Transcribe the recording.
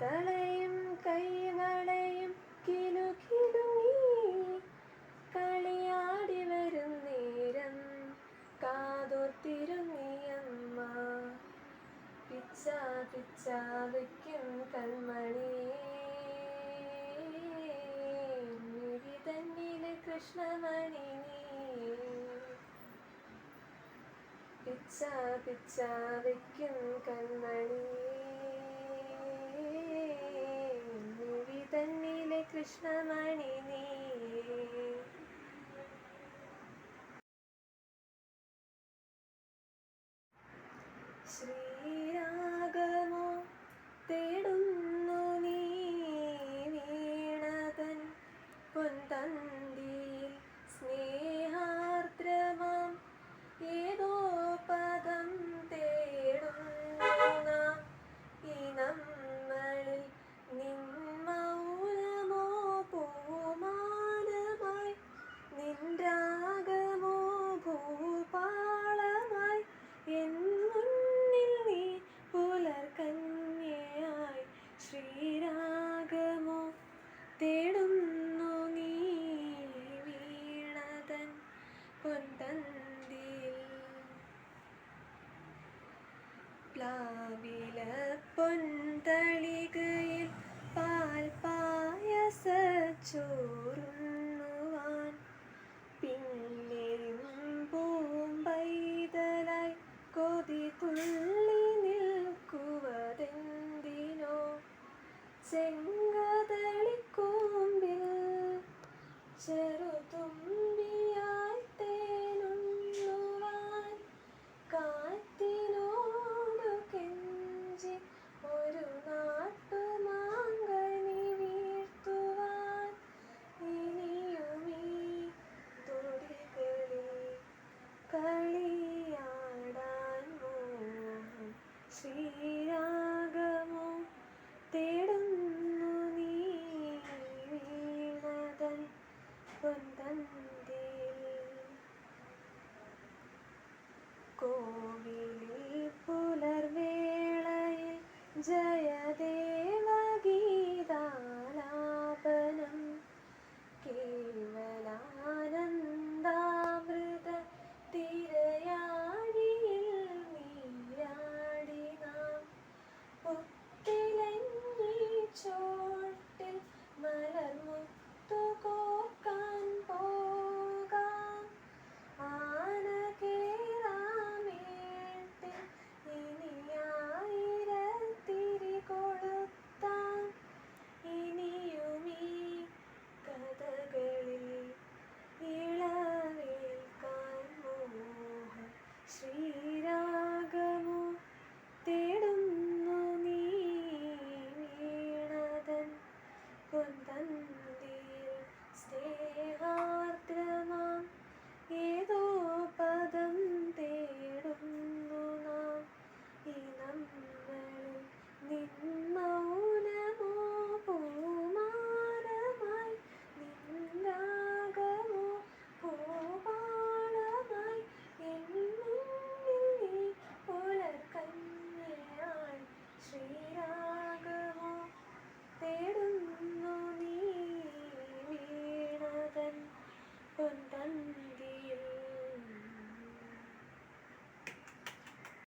തലയും കൈകളെയും കിലു കിലുങ്ങി കളിയാടി വരും നേരം കാതോർത്തിരുങ്ങിയമ്മ പിച്ച പിച്ച വയ്ക്കും കൺമണിയെ തന്നിലെ കൃഷ്ണമണി പിച്ച പിച്ച വയ്ക്കും കൃഷ്ണമണി നീ. പ്ലാവില പൊന്തളികയിൽ പാൽ പായസച്ചോറും